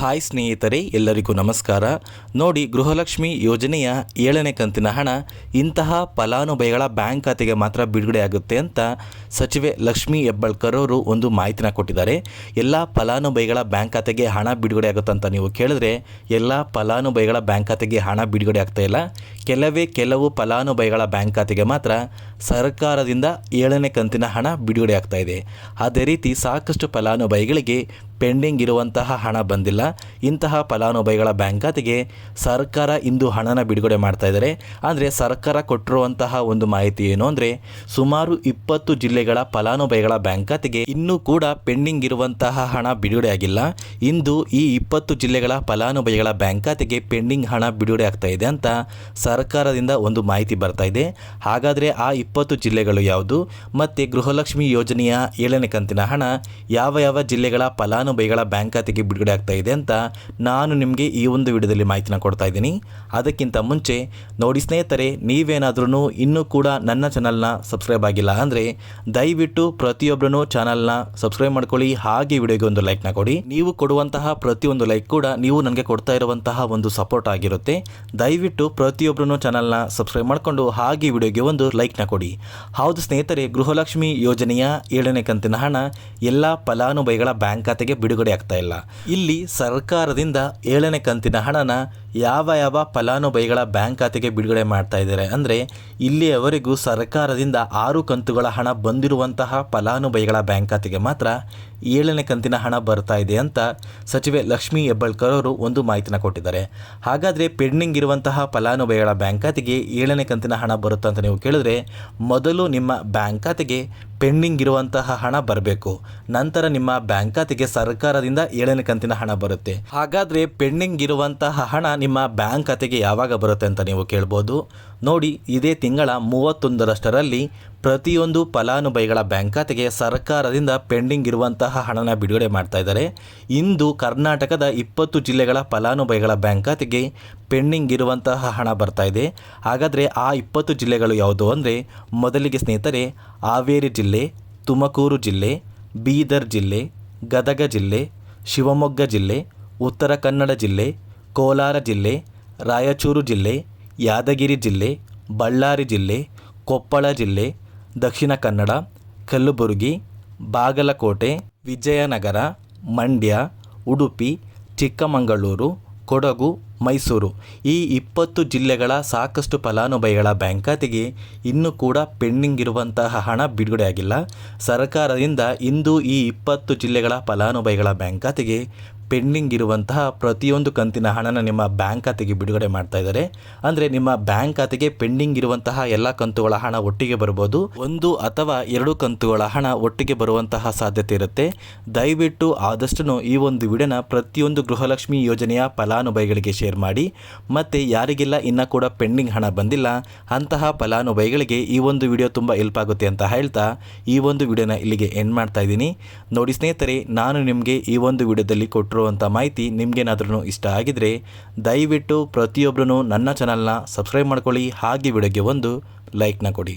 Hi ಸ್ನೇಹಿತರೆ, ಎಲ್ಲರಿಗೂ ನಮಸ್ಕಾರ. ನೋಡಿ, ಗೃಹಲಕ್ಷ್ಮಿ ಯೋಜನೆಯ ಏಳನೇ ಕಂತಿನ ಹಣ ಇಂತಹ ಫಲಾನುಭವಿಗಳ ಬ್ಯಾಂಕ್ ಖಾತೆಗೆ ಮಾತ್ರ ಬಿಡುಗಡೆ ಆಗುತ್ತೆ ಅಂತ ಸಚಿವೆ ಲಕ್ಷ್ಮಿ ಹೆಬ್ಬಾಳ್ಕರ್ ಅವರು ಒಂದು ಮಾಹಿತಿನ ಕೊಟ್ಟಿದ್ದಾರೆ. ಎಲ್ಲ ಫಲಾನುಭವಿಗಳ ಬ್ಯಾಂಕ್ ಖಾತೆಗೆ ಹಣ ಬಿಡುಗಡೆ ಆಗುತ್ತೆ ಅಂತ ನೀವು ಕೇಳಿದ್ರೆ ಎಲ್ಲ ಫಲಾನುಭವಿಗಳ ಬ್ಯಾಂಕ್ ಖಾತೆಗೆ ಹಣ ಬಿಡುಗಡೆ ಆಗ್ತಾ ಇಲ್ಲ. ಕೆಲವೇ ಕೆಲವು ಫಲಾನುಭವಿಗಳ ಬ್ಯಾಂಕ್ ಖಾತೆಗೆ ಮಾತ್ರ ಸರ್ಕಾರದಿಂದ ಏಳನೇ ಕಂತಿನ ಹಣ ಬಿಡುಗಡೆ ಆಗ್ತಾ ಇದೆ. ಅದೇ ರೀತಿ ಸಾಕಷ್ಟು ಫಲಾನುಭವಿಗಳಿಗೆ ಪೆಂಡಿಂಗ್ ಇರುವಂತಹ ಹಣ ಬಂದಿಲ್ಲ. ಇಂತಹ ಫಲಾನುಭವಿಗಳ ಬ್ಯಾಂಕ್ ಖಾತೆಗೆ ಸರ್ಕಾರ ಇಂದು ಹಣನ ಬಿಡುಗಡೆ ಮಾಡ್ತಾ ಇದ್ದಾರೆ. ಅಂದರೆ ಸರ್ಕಾರ ಕೊಟ್ಟಿರುವಂತಹ ಒಂದು ಮಾಹಿತಿ ಏನು ಅಂದರೆ ಸುಮಾರು ಇಪ್ಪತ್ತು ಜಿಲ್ಲೆಗಳ ಫಲಾನುಭವಿಗಳ ಬ್ಯಾಂಕ್ ಖಾತೆಗೆ ಇನ್ನೂ ಕೂಡ ಪೆಂಡಿಂಗ್ ಇರುವಂತಹ ಹಣ ಬಿಡುಗಡೆ ಆಗಿಲ್ಲ. ಇಂದು ಈ ಇಪ್ಪತ್ತು ಜಿಲ್ಲೆಗಳ ಫಲಾನುಭವಿಗಳ ಬ್ಯಾಂಕ್ ಖಾತೆಗೆ ಪೆಂಡಿಂಗ್ ಹಣ ಬಿಡುಗಡೆ ಆಗ್ತಾ ಇದೆ ಅಂತ ಸರ್ಕಾರದಿಂದ ಒಂದು ಮಾಹಿತಿ ಬರ್ತಾ ಇದೆ. ಹಾಗಾದರೆ ಆ ಇಪ್ಪತ್ತು ಜಿಲ್ಲೆಗಳು ಯಾವುದು? ಮತ್ತು ಗೃಹಲಕ್ಷ್ಮಿ ಯೋಜನೆಯ ಏಳನೇ ಕಂತಿನ ಹಣ ಯಾವ ಯಾವ ಜಿಲ್ಲೆಗಳ ಫಲಾನುಭವಿಗಳ ಬ್ಯಾಂಕ್ ಖಾತೆಗೆ ಬಿಡುಗಡೆ ಆಗ್ತಾ ಇದೆ ಅಂತ ನಾನು ನಿಮಗೆ ಈ ಒಂದು ವಿಡಿಯೋದಲ್ಲಿ ಮಾಹಿತಿನ ಕೊಡ್ತಾ ಇದ್ದೀನಿ. ಅದಕ್ಕಿಂತ ಮುಂಚೆ ನೋಡಿ ಸ್ನೇಹಿತರೆ ನೀವೇನಾದ್ರೂ ಇನ್ನೂ ಕೂಡ ನನ್ನ ಚಾನಲ್ನ ಸಬ್ಸ್ಕ್ರೈಬ್ ಆಗಿಲ್ಲ ಅಂದರೆ ದಯವಿಟ್ಟು ಪ್ರತಿಯೊಬ್ಬರೂ ಚಾನಲ್ನ ಸಬ್ಸ್ಕ್ರೈಬ್ ಮಾಡ್ಕೊಳ್ಳಿ, ಹಾಗೆ ವಿಡಿಯೋಗೆ ಒಂದು ಲೈಕ್ನ ಕೊಡಿ. ನೀವು ಕೊಡುವಂತಹ ಪ್ರತಿಯೊಂದು ಲೈಕ್ ಕೂಡ ನೀವು ನನಗೆ ಕೊಡ್ತಾ ಇರುವಂತಹ ಒಂದು ಸಪೋರ್ಟ್ ಆಗಿರುತ್ತೆ. ದಯವಿಟ್ಟು ಪ್ರತಿಯೊಬ್ಬರೂ ಚಾನಲ್ನ ಸಬ್ಸ್ಕ್ರೈಬ್ ಮಾಡಿಕೊಂಡು, ಹಾಗೆ ವಿಡಿಯೋಗೆ ಒಂದು ಲೈಕ್ನ ಕೊಡಿ. ಹೌದು ಸ್ನೇಹಿತರೆ, ಗೃಹಲಕ್ಷ್ಮಿ ಯೋಜನೆಯ ಏಳನೇ ಕಂತಿನ ಹಣ ಎಲ್ಲ ಫಲಾನುಭವಿಗಳ ಬ್ಯಾಂಕ್ ಖಾತೆಗೆ ಬಿಡುಗಡೆ ಆಗ್ತಾ ಇಲ್ಲ. ಇಲ್ಲಿ ಸರ್ಕಾರದಿಂದ ಏಳನೇ ಕಂತಿನ ಹಣನ ಯಾವ ಯಾವ ಫಲಾನುಭವಿಗಳ ಬ್ಯಾಂಕ್ ಖಾತೆಗೆ ಬಿಡುಗಡೆ ಮಾಡ್ತಾ ಇದ್ದಾರೆ? ಅಂದರೆ, ಇಲ್ಲಿಯವರೆಗೂ ಸರ್ಕಾರದಿಂದ ಆರು ಕಂತುಗಳ ಹಣ ಬಂದಿರುವಂತಹ ಫಲಾನುಭವಿಗಳ ಬ್ಯಾಂಕ್ ಖಾತೆಗೆ ಮಾತ್ರ ಏಳನೇ ಕಂತಿನ ಹಣ ಬರ್ತಾ ಇದೆ ಅಂತ ಸಚಿವೆ ಲಕ್ಷ್ಮೀ ಹೆಬ್ಬಾಳ್ಕರ್ ಅವರು ಒಂದು ಮಾಹಿತಿನ ಕೊಟ್ಟಿದ್ದಾರೆ. ಹಾಗಾದರೆ ಪೆಂಡಿಂಗ್ ಇರುವಂತಹ ಫಲಾನುಭವಿಗಳ ಬ್ಯಾಂಕ್ ಖಾತೆಗೆ ಏಳನೇ ಕಂತಿನ ಹಣ ಬರುತ್ತಾ ಅಂತ ನೀವು ಕೇಳಿದ್ರೆ, ಮೊದಲು ನಿಮ್ಮ ಬ್ಯಾಂಕ್ ಖಾತೆಗೆ ಪೆಂಡಿಂಗ್ ಇರುವಂತಹ ಹಣ ಬರಬೇಕು. ನಂತರ ನಿಮ್ಮ ಬ್ಯಾಂಕ್ ಖಾತೆಗೆ ಸರ್ಕಾರದಿಂದ ಏಳನೇ ಕಂತಿನ ಹಣ ಬರುತ್ತೆ. ಹಾಗಾದರೆ ಪೆಂಡಿಂಗ್ ಇರುವಂತಹ ಹಣ ನಿಮ್ಮ ಬ್ಯಾಂಕ್ ಖಾತೆಗೆ ಯಾವಾಗ ಬರುತ್ತೆ ಅಂತ ನೀವು ಕೇಳ್ಬೋದು. ನೋಡಿ, ಇದೇ ತಿಂಗಳ ಮೂವತ್ತೊಂದರಷ್ಟರಲ್ಲಿ ಪ್ರತಿಯೊಂದು ಫಲಾನುಭವಿಗಳ ಬ್ಯಾಂಕ್ ಖಾತೆಗೆ ಸರ್ಕಾರದಿಂದ ಪೆಂಡಿಂಗ್ ಇರುವಂತಹ ಹಣನ ಬಿಡುಗಡೆ ಮಾಡ್ತಾ ಇದ್ದಾರೆ. ಇಂದು ಕರ್ನಾಟಕದ ಇಪ್ಪತ್ತು ಜಿಲ್ಲೆಗಳ ಫಲಾನುಭವಿಗಳ ಬ್ಯಾಂಕ್ ಖಾತೆಗೆ ಪೆಂಡಿಂಗ್ ಇರುವಂತಹ ಹಣ ಬರ್ತಾ ಇದೆ. ಹಾಗಾದರೆ ಆ ಇಪ್ಪತ್ತು ಜಿಲ್ಲೆಗಳು ಯಾವುದು ಅಂದರೆ, ಮೊದಲಿಗೆ ಸ್ನೇಹಿತರೆ, ಹಾವೇರಿ ಜಿಲ್ಲೆ, ತುಮಕೂರು ಜಿಲ್ಲೆ, ಬೀದರ್ ಜಿಲ್ಲೆ, ಗದಗ ಜಿಲ್ಲೆ, ಶಿವಮೊಗ್ಗ ಜಿಲ್ಲೆ, ಉತ್ತರ ಕನ್ನಡ ಜಿಲ್ಲೆ ಕೋಲಾರ ಜಿಲ್ಲೆ, ರಾಯಚೂರು ಜಿಲ್ಲೆ, ಯಾದಗಿರಿ ಜಿಲ್ಲೆ, ಬಳ್ಳಾರಿ ಜಿಲ್ಲೆ, ಕೊಪ್ಪಳ ಜಿಲ್ಲೆ, ದಕ್ಷಿಣ ಕನ್ನಡ, ಕಲಬುರಗಿ, ಬಾಗಲಕೋಟೆ, ವಿಜಯನಗರ, ಮಂಡ್ಯ, ಉಡುಪಿ, ಚಿಕ್ಕಮಗಳೂರು, ಕೊಡಗು, ಮೈಸೂರು. ಈ ಇಪ್ಪತ್ತು ಜಿಲ್ಲೆಗಳ ಸಾಕಷ್ಟು ಫಲಾನುಭವಿಗಳ ಬ್ಯಾಂಕ್ ಖಾತೆಗೆ ಇನ್ನೂ ಕೂಡ ಪೆಂಡಿಂಗ್ ಇರುವಂತಹ ಹಣ ಬಿಡುಗಡೆಯಾಗಿಲ್ಲ. ಸರ್ಕಾರದಿಂದ ಇಂದು ಈ ಇಪ್ಪತ್ತು ಜಿಲ್ಲೆಗಳ ಫಲಾನುಭವಿಗಳ ಬ್ಯಾಂಕ್ ಖಾತೆಗೆ ಪೆಂಡಿಂಗ್ ಇರುವಂತಹ ಪ್ರತಿಯೊಂದು ಕಂತಿನ ಹಣನ ನಿಮ್ಮ ಬ್ಯಾಂಕ್ ಖಾತೆಗೆ ಬಿಡುಗಡೆ ಮಾಡ್ತಾ ಇದ್ದಾರೆ. ಅಂದರೆ ನಿಮ್ಮ ಬ್ಯಾಂಕ್ ಖಾತೆಗೆ ಪೆಂಡಿಂಗ್ ಇರುವಂತಹ ಎಲ್ಲ ಕಂತುಗಳ ಹಣ ಒಟ್ಟಿಗೆ ಬರ್ಬೋದು. ಒಂದು ಅಥವಾ ಎರಡು ಕಂತುಗಳ ಹಣ ಒಟ್ಟಿಗೆ ಬರುವಂತಹ ಸಾಧ್ಯತೆ ಇರುತ್ತೆ. ದಯವಿಟ್ಟು ಆದಷ್ಟು ಈ ಒಂದು ವಿಡಿಯೋನ ಪ್ರತಿಯೊಂದು ಗೃಹಲಕ್ಷ್ಮಿ ಯೋಜನೆಯ ಫಲಾನುಭವಿಗಳಿಗೆ ಶೇರ್ ಮಾಡಿ. ಮತ್ತು ಯಾರಿಗೆಲ್ಲ ಇನ್ನೂ ಕೂಡ ಪೆಂಡಿಂಗ್ ಹಣ ಬಂದಿಲ್ಲ, ಅಂತಹ ಫಲಾನುಭವಿಗಳಿಗೆ ಈ ಒಂದು ವಿಡಿಯೋ ತುಂಬ ಹೆಲ್ಪ್ ಆಗುತ್ತೆ ಅಂತ ಹೇಳ್ತಾ ಈ ಒಂದು ವಿಡಿಯೋನ ಇಲ್ಲಿಗೆ ಎಂಡ್ ಮಾಡ್ತಾ ಇದ್ದೀನಿ. ನೋಡಿ ಸ್ನೇಹಿತರೆ, ನಾನು ನಿಮಗೆ ಈ ಒಂದು ವಿಡಿಯೋದಲ್ಲಿ ಕೊಟ್ಟಿರುವಂಥ ಮಾಹಿತಿ ನಿಮಗೇನಾದ್ರೂ ಇಷ್ಟ ಆಗಿದರೆ ದಯವಿಟ್ಟು ಪ್ರತಿಯೊಬ್ಬರೂ ನನ್ನ ಚಾನಲ್ನ ಸಬ್ಸ್ಕ್ರೈಬ್ ಮಾಡ್ಕೊಳ್ಳಿ, ಹಾಗೆ ವಿಡಿಯೋಗೆ ಒಂದು ಲೈಕ್ನ ಕೊಡಿ.